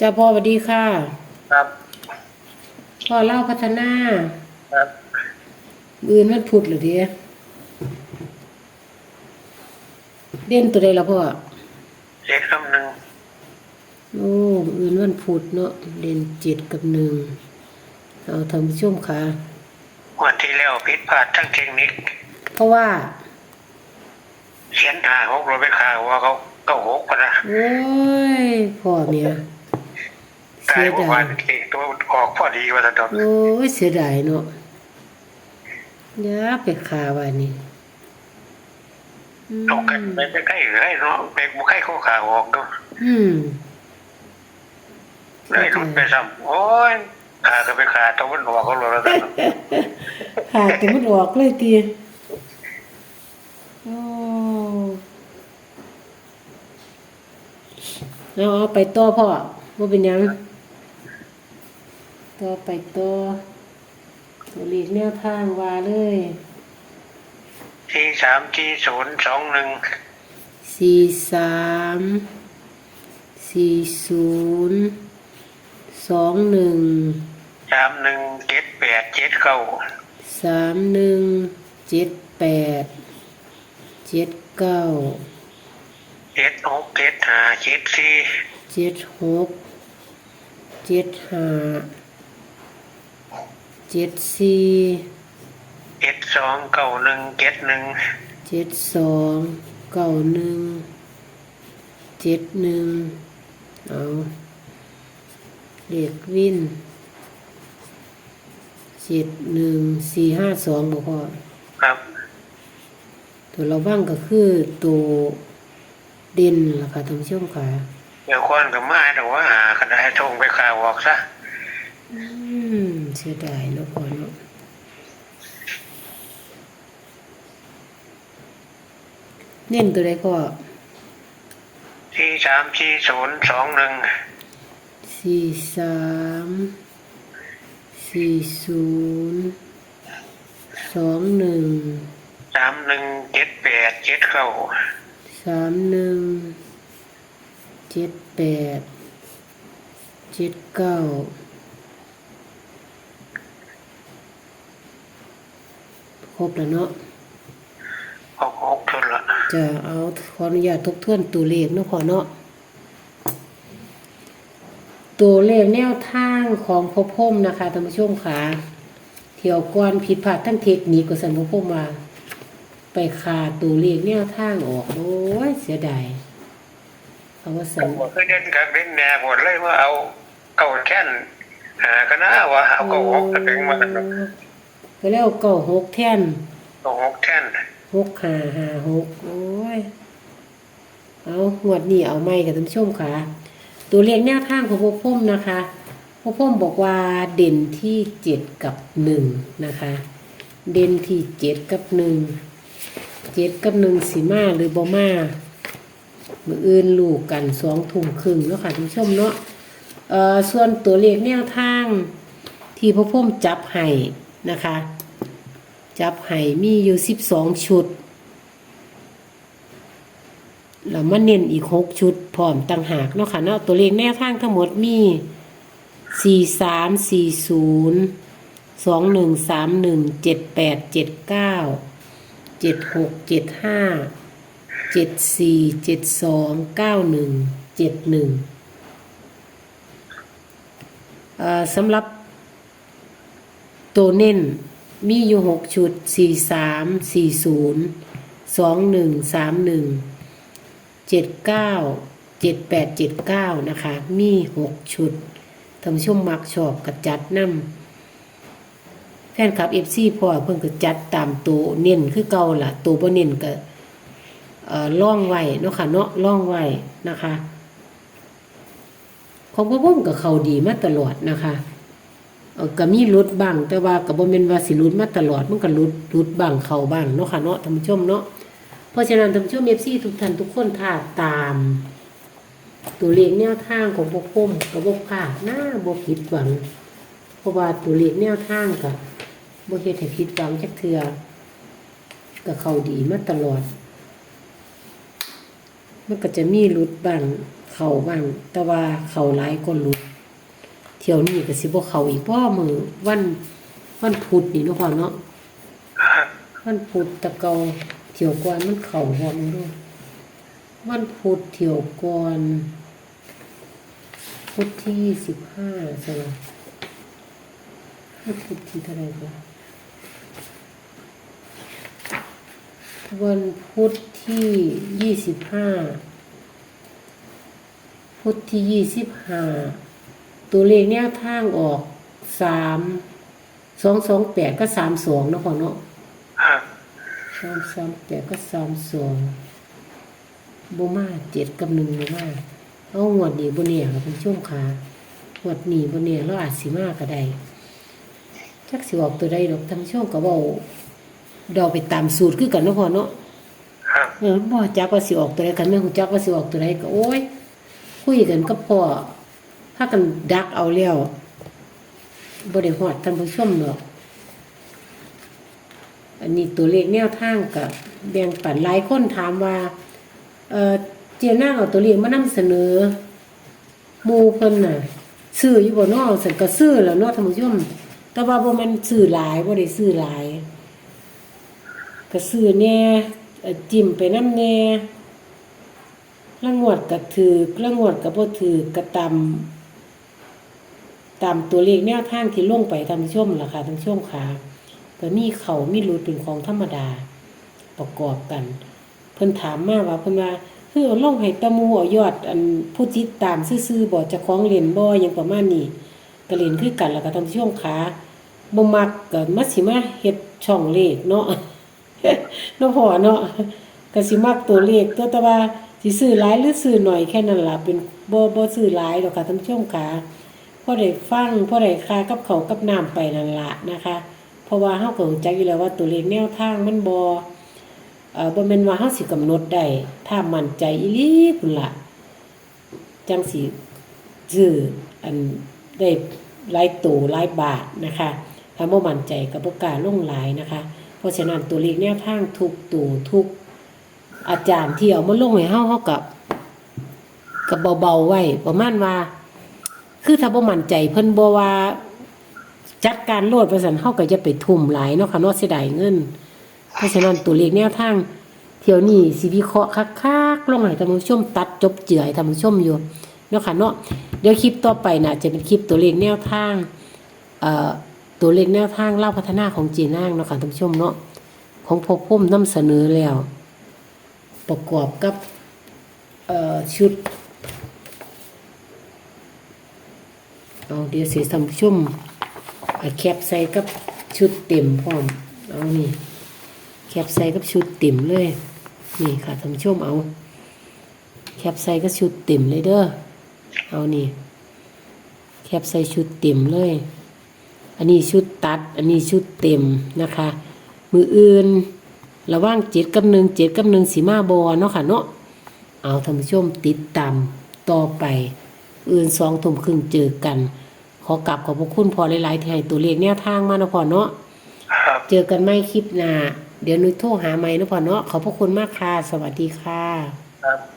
จ้าพ่อสวัสดีค่ะ ครับ พ่อเล่าพัฒนาครับอื่นมันพุดหรือเดียเด่นตัวใดละพ่อเล็กคำหนึ่งโอ้อื่นวันพุดเนาะเด่นเจ็ดกับหนึ่งเอาทำช่วมค่ะวันที่แล้วผิดพลาดทั้งเทคนิค เพราะว่าเขียนหาหกเราไปข่าวว่าเขาเก้าหกปะนะโอ้ยพ่อเนี่ยตาเสียยเมื่อดาวายนเองตัวออกพอดีว่าจะดอกโอ้ยเสียดายเนาะอยาไปคาไว้นี่อืมตกกันไปใกล้ๆให้เนาะไปบุกให้เขาข่าวออกก็อืมเลยรุดไปซ้ำโอ้ยขาก็ไปขาตะวันออกเขาเลยแล้วกันขาดแต่มันออกเลยตีโอ้เอาเอาไปต่อพ่อว่าเป็นหยัง ต่อไปต่อตัวเลขแนวทางว่าเลยที่สามที่ศูนย์สองหนึ่งสี่สามสี่ศูนย์สองหนึ่งสามหนึ่งเจ็ดแปดเจ็ดเก้าสามหนึ่งเจ็ดแปดเจ็ดเก้าเจ็ดหกเจ็ดห้าเจ็ดสี่เจ็ดหกเจ็ดห้า เจ็ดสี่เจ็ดสองเก้าหนึ่งเจ็ดหนึ่งเจ็ดสองเก้าหนึ่งเจ็ดหนึ่งเอาเด็กวินเจ็ดหนึ่งสี่ห้าสองบอกพ่อครับ ตัวเราบ้างก็คือตัวเด่นล่ะค่ะท่านผู้ชมค่ะ เดี๋ยวคนก็มาแต่ว่าหากันได้ทงไปข่าวออกซะ อืมเสียดายเนาะพ่อเนาะเน้นตัวใดพ่อที่สามที่ศูนย์สองหนึ่งสี่สามสี่ศูนย์สองหนึ่งสามหนึ่งเจ็ดแปดเจ็ดเก้าสามหนึ่งเจ็ดแปดเจ็ดเก้า ครบแล้วเนาะหกหกทุนละจะเอาขออนุญาตทบทวนตัวเลขเนาะพอเนาะตัวเลขแนวทางของพอพมนะคะท่านผู้ชมค่ะเที่ยวก่อนผิดพลาดทั้งเทคนิคกับสันพอพมมา ไปขาดตัวเลขแนวทางออก โอ้ยเสียดายเอาว่าสันผมก็เด่นกับเด่นแน่หมดเลยว่าเอาเก่าแค่นหากันนะว่าเอาเก่าหกจะเป็นมา ก็แล้วเก้าหกแท่นเก่าหกแค่นหกห้าห้าหกโอ้ยเอางวดนี้เอาไม่กับท่านผู้ชมค่ะ ตัวเลขแนวทางของพวกพุ่มนะคะพวกพุ่มบอกว่าเด่นที่เจ็ดกับหนึ่งนะคะ เด่นที่เจ็ดกับหนึ่งเจ็ดกับหนึ่งสีมาหรือบอมามืออื่นลูกกันสองทุ่มครึ่งเนาะค่ะท่านผู้ชมเนาะเอ่อส่วนตัวเลขแนวทางที่พวกพุ่มจับให้ นะคะ จับไห่มีอยู่สิบสองชุดแล้วมาเน้นอีกหกชุดพร้อมต่างหากเนาะค่ะเนาะตัวเลขแนวทางทั้งหมดมีสี่สามสี่ศูนย์สองหนึ่งสามหนึ่งเจ็ดแปดเจ็ดเก้าเจ็ดหกเจ็ดห้าเจ็ดสี่เจ็ดสองเก้าหนึ่งเจ็ดหนึ่งสำหรับ ตัวเน้นมีอยู่หกชุดสี่สามสี่ศูนย์สองหนึ่งสามหนึ่งเจ็ดเก้าเจ็ดแปดเจ็ดเก้านะคะ มีหกชุดทำช่วงมักชอบกระจัดน้ำแฟนคลับเอฟซีพอเพิ่งกระจัดตามตัวเน้นคือเก่าล่ะ ตัวบ่เน้นก็เอ่อล่องไว้เนาะค่ะเนาะล่องไว้นะคะ ของพ่อพุ่มกับเขาดีมาตลอดนะคะ ก็มีรุดบ้างแต่ว่าก็บ่แม่นว่าสิรุดมาตลอดมันก็รุดรุดบ้างเข้าบ้างเนาะค่ะเนาะท่านผู้ชมเนาะเพราะฉะนั้นท่านผู้ชม FC ทุกท่านทุกคนถ้าตาม ตัวเลขแนวทางของพวกผมก็บ่พลาดนะบ่ผิดหวังเพราะว่าตัวเลขแนวทางก็บ่เฮ็ดให้ผิดหวังจักเทือก็เข้าดีมาตลอด มันก็จะมีรุดบ้างเข้าบ้างแต่ว่าเข้าหลายก็หลุด ที่ยวนี้ก็สิบ่เข้าอีกเพราะมือวันวันพุธนี่เนาะพ่อเนาะครับวันพุธแตะเกาเที่ยวก่อนมันเข้าบ่มึงดูวันพุธเที่ยวก่อนพุธที่สิบห้าใช่ไหมวันพุธที่เท่าไหร่บ่วันพุธที่ยี่สิบห้าพุธที่ยี่สิบห้า ตัวเลขแนวทางออกสามสองสองแปดก็สามสองเนาะพ่อเนาะครับสามสามแปดก็สามสองบมาเจ็ดกับหนึ่งบมาเอาหวดนี้บนเนี่ยค่ะเป็นช่วงขาหวดนี้บนเนี่ยเราอาจสิมากก็ได้จักสิออกตัวใดดอกทำช่วงก็เบาเดาไปตามสูตรคือกันเนาะพ่อเนาะครับเออบ่จักว่าสิออกตัวใดกันแม่ฮู้จักว่าสิออกตัวใดก็โอ้ยคุยกันกับพ่อ พากันดักเอาแล้วบ่ได้ฮอดท่านผู้ชมดอก อันนี้ตัวเลขแนวทางกับแบ่งปันหลายคนถามว่า เออเจียนางเอาตัวเลขมานำเสนอมูเพิ่นน่ะซื้ออยู่บ่นาะสันก็ซื้อแล้วเนาะท่านผู้ชมแต่ว่าบ่ม่นซื้อหลายบ่ได้ซื้อหลายก็ซื้อแหน่เอ่อจิ้มไปน้ำแน่ละงวดก็ถือละงวดก็บ่ถือก็ตา ตามตัวเลขแนวทางที่ล่วงไปทานผู้ชมล่ะค่ะท่านผู้ชมค่ะก็มีเขามีรูดเป็นของธรรมดา ประกอบกัน เพิ่นถามมาว่าเพิ่นว่าคือเอาลงให้ตะมูเอายอด อันผู้ติดตามซื่อๆบ่จะของเล่นบ่หยังประมาณนี้ก็เล่นคือกันแล้วก็ทำช่วงขาบ่มักก็มาสิมาเฮ็ดช่องเลขเนาะเนาะพ่อเนาะก็สิมักตัวเลขตัวแต่ว่าสิซื้อหลายหรือซื้อหน่อยแค่นั้นล่ะเป็นบ่บ่ซื้อหลายดอกค่ะท่านผู้ชมขา พอได้ฟังพอได้ค่ากับเขากับน้ำไปนั่นละนะคะ เพราะว่าเฮาก็รู้จักอยู่แล้วว่าตัวเลขแนวทางมันบ่เอ่อบ่แม่นว่าเฮาสิกำหนดได้ถ้ามั่นใจอีหลีพุ่นล่ะจังสิซื้ออันได้หลายตัวหลายบาทนะคะถ้าบ่มั่นใจก็บ่กล้าลงหลายนะคะ เพราะฉะนั้นตัวเลขแนวทางทุกตัวทุกอาจารย์ที่เอามาลงให้เฮาเฮากับกับเบาๆไว้ประมาณว่า คือถ้าบ่มั่นใจเพิ่นบ่ว่า จัดการโลดประสันเฮาก็จะไปทุ่มหลายเนาะค่ะเนาะเสียดายเงิน เพราะฉะนั้นตัวเลขแนวทางเที่ยวนี้สิวิเคราะห์คักๆลงให้ท่านผู้ชมตัดจบเจือให้ท่านผู้ชมอยู่เนาะค่ะเนาะเดี๋ยวคลิปต่อไปน่ะจะเป็นคลิปตัวเลขแนวทางเอ่อตัวเลขแนวทางเล่าพัฒนาของจีนางเนาะค่ะท่านผู้ชมเนาะของพบพุ่มนำเสนอแล้ว ประกอบกับเอ่อชุด เอาเดี๋ยวสิท่านผู้ชมอะแคปใส่กับชุดเต็มพร้อมเอานี่แคปใส่กับชุดเต็มเลยนี่ค่ะท่านผู้ชมเอา แคปใส่กับชุดเต็มเลยเด้อเอานี่แคปใส่ชุดเต็มเลย อันนี้ชุดตัด อันนี้ชุดเต็มนะคะ มืออื่นระว่างเจ็ดกับหนึ่งเจ็ดกับหนึ่งสีมาบอเนาะค่ะเนาะเอาท่านผู้ชมติดตามต่อไป อื่นสองทุ่มครึ่งเจอกัน ขอกลับขอบพระคุณพอหลายๆที่ให้ตัวเลขแนวทางมานะพอเนาะเจอกันไม่คลิปหน้าเดี๋ยวนุ้ยโทรหาไม่นะพอเนาะขอบพระคุณมากค่ะ สวัสดีค่ะ ครับ